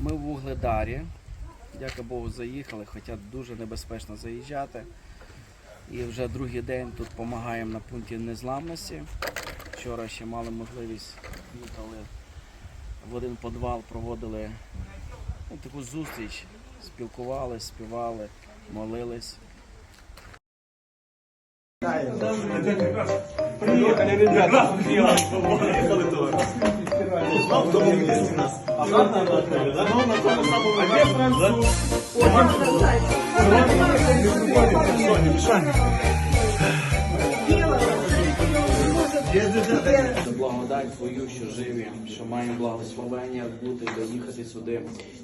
Ми в Вугледарі. Дяка Богу, заїхали, хоча дуже небезпечно заїжджати. І вже другий день тут допомагаємо на пункті незламності. Вчора ще мали можливість їхали в один підвал, проводили ну, таку зустріч, спілкувалися, співали, молились. Приехали ребята. Приехали Обратно благодать Твою, що живі, що маємо благословення бути, доїхати сюди.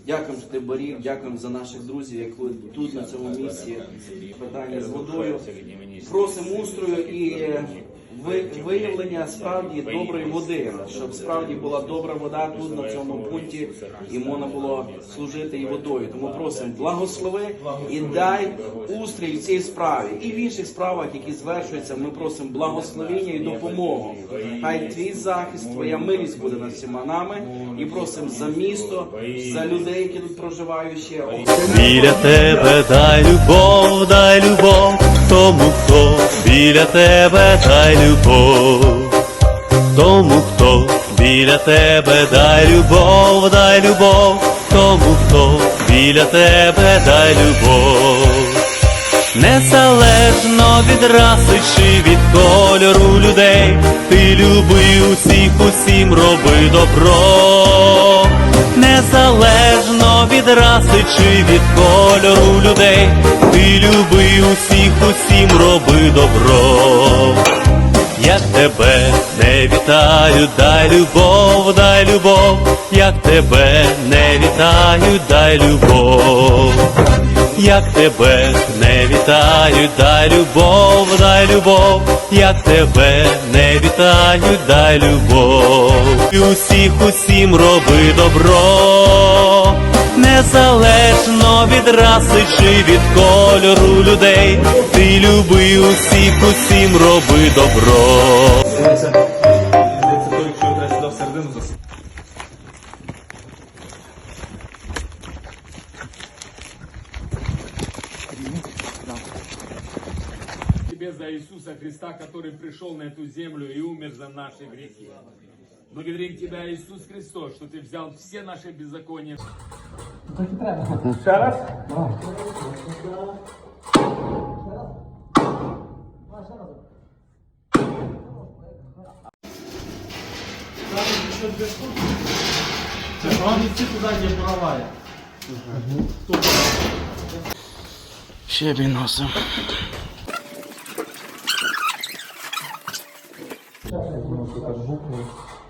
Дякуємо, що ти борів, дякуємо за наших друзів, які тут на цьому місці питання з водою. Просимо устрою і ви- виявлення справді доброї води, щоб справді була добра вода тут на цьому пункті, і можна було служити і водою. Тому просимо благослови і дай устрій в цій справі. І в інших справах, які звершуються, ми просимо благословення і допомогу. Хай твій захист, твоя милість буде над всіма нами. І просимо за місто, за людей, які тут проживають ще. Біля тебе дай любов, дай любов, тому хто біля тебе дай любов, тому хто біля тебе дай любов, дай любов, тому хто біля тебе дай любов. Незалежно від раси чи від кольору людей, ти люби усіх, усім роби добро. Незалежно від раси чи від кольору людей, ти люби усіх, усім роби добро. Як тебе не вітаю, дай любов, дай любов, як тебе не вітаю, дай любов. Як тебе не вітаю, дай любов, дай любов, як тебе не вітаю, дай любов. І усіх усім роби добро, незалежно від раси чи від кольору людей, ти люби усіх усім роби добро. Здається, той, якщо треба сюди всередину засунути. Тебе за Иисуса Христа, который пришел на эту землю и умер за наши грехи. Благодарим Тебя, Иисус Христос, что Ты взял все наши беззакония. Так і треба. Ще раз? Давай. Це правильці туди, де правая. Ще носом.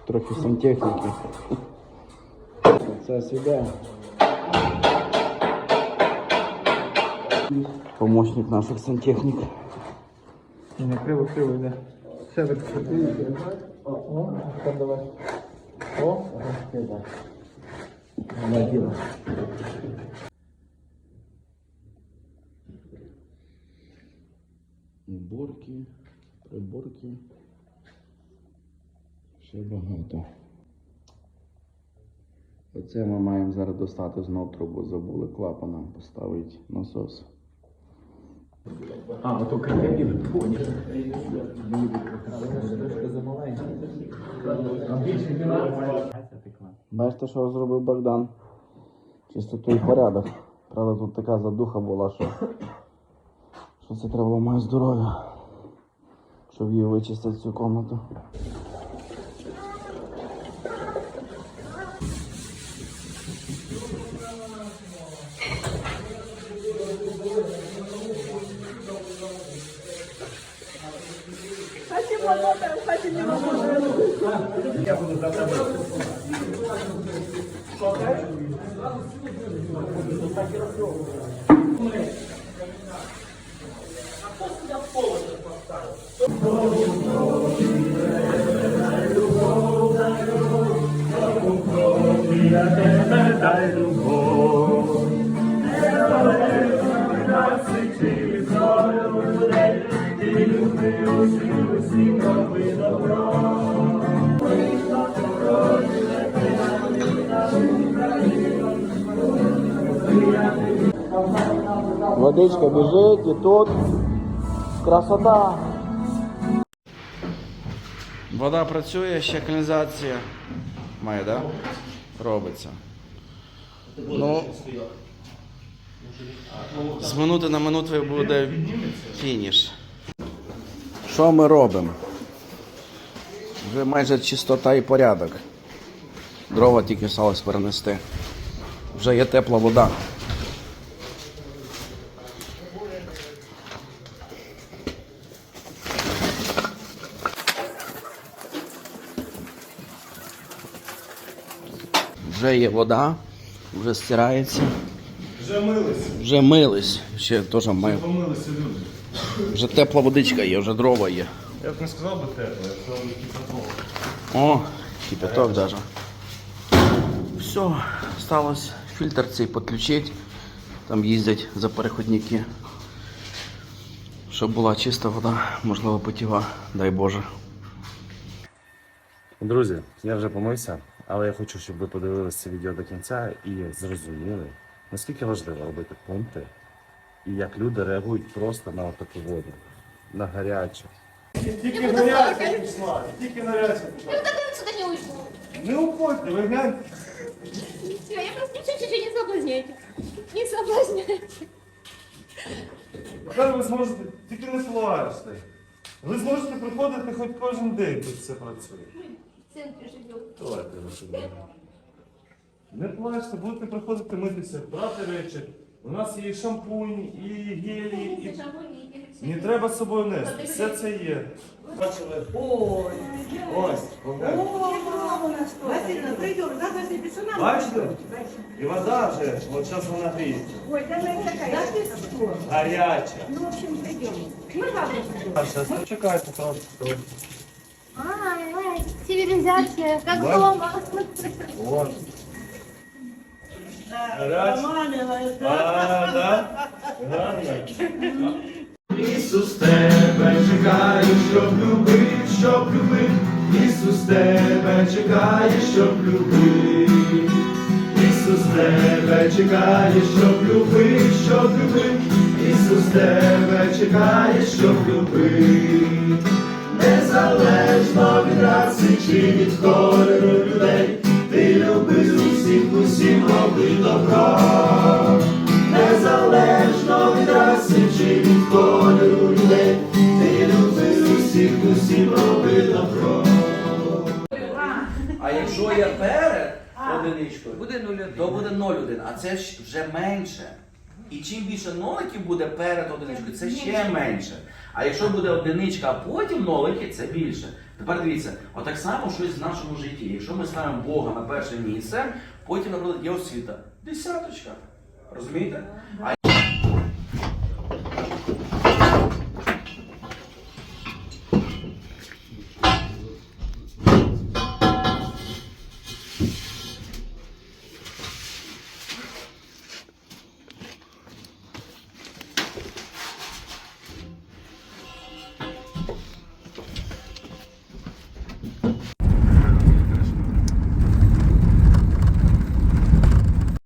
Трохи сантехніки. Це сюди. Помощник наших сантехнік. Не криво, криво йде. Ще так О, о, тепер давай. О, Уборки, приборки. Ще багато. Оце ми маємо зараз достати знов трубу. Забули клапаном поставити насос. А, ото крикаві понял. Бачите, що зробив Богдан? Чисто і порядок. Правда, тут така задуха була, що, що це треба моє здоров'я, щоб її вичистити цю кімнату. Я буду за тебе. Дай любов, дай любов, дай любов, дай любов, Водичка біжить і тут красота. Вода працює, ще каналізація має, да? Робиться. Ну, з минути на минуту буде фініш. Що ми робимо? Вже майже чистота і порядок. Дрова тільки сталося перенести. Вже є тепла вода. Вже є вода, вже стирається. Вже мились. Вже мились. Ще теж маю. Помилися люди. Вже тепла водичка є, вже дрова є. Я б не сказав би тепло, я сказав би кипяток. О, кипяток даже. Все, сталося фільтр цей підключити. Там їздять за переходники. Щоб була чиста вода, можливо, питєва, дай Боже. Друзі, я вже помився, але я хочу, щоб ви подивилися це відео до кінця і зрозуміли, наскільки важливо робити пункти і як люди реагують просто на таку воду, на гарячу. Тільки гаряча пішла, тільки гаряча пішла. Я так не уйду. Не уходьте, ви гляньте. Все, я просто чуть-чуть не соблазняйте. Не соблазняйте. Тепер ви зможете, тільки не плачте. Ви зможете приходити хоч кожен день, тут це працює. В центре живем. Давайте сюди. Не плачте, будете приходити митися, брати речі. У нас є і шампунь, і гелі, і не треба з собою нести. Все це є. Бачили? Ось. Василина, прийдемо, завтра ти пішла. Бачите? І вода вже, от зараз вона гріється. Ой, давай такая. Да ты что? Гаряча. Ну, в общем, придем. Мы завтра придем. А зараз почекайте трошки. Цивилизация, как Да. дома. От. Гаряча. А, да? Гарно. Ісус тебе чекає, щоб любив, щоб любив. Ісус тебе чекає, щоб любив. Ісус тебе чекає, щоб любив, щоб любив. Ісус тебе чекає, щоб любив. Незалежно від від кольору людей, ти любив усіх, усім роби добро. Незалежно від раси чи від кольору людей, ти любив усіх, усім роби добро. А якщо є перед одиничкою, буде то буде 0,1, а це ж вже менше. І чим більше ноликів буде перед одиничкою, це ще менше. А якщо буде одиничка, а потім нолики, це більше. Тепер дивіться, отак само щось в нашому житті. Якщо ми ставимо Бога на перше місце, потім, наприклад, є освіта. Десяточка. Розумієте?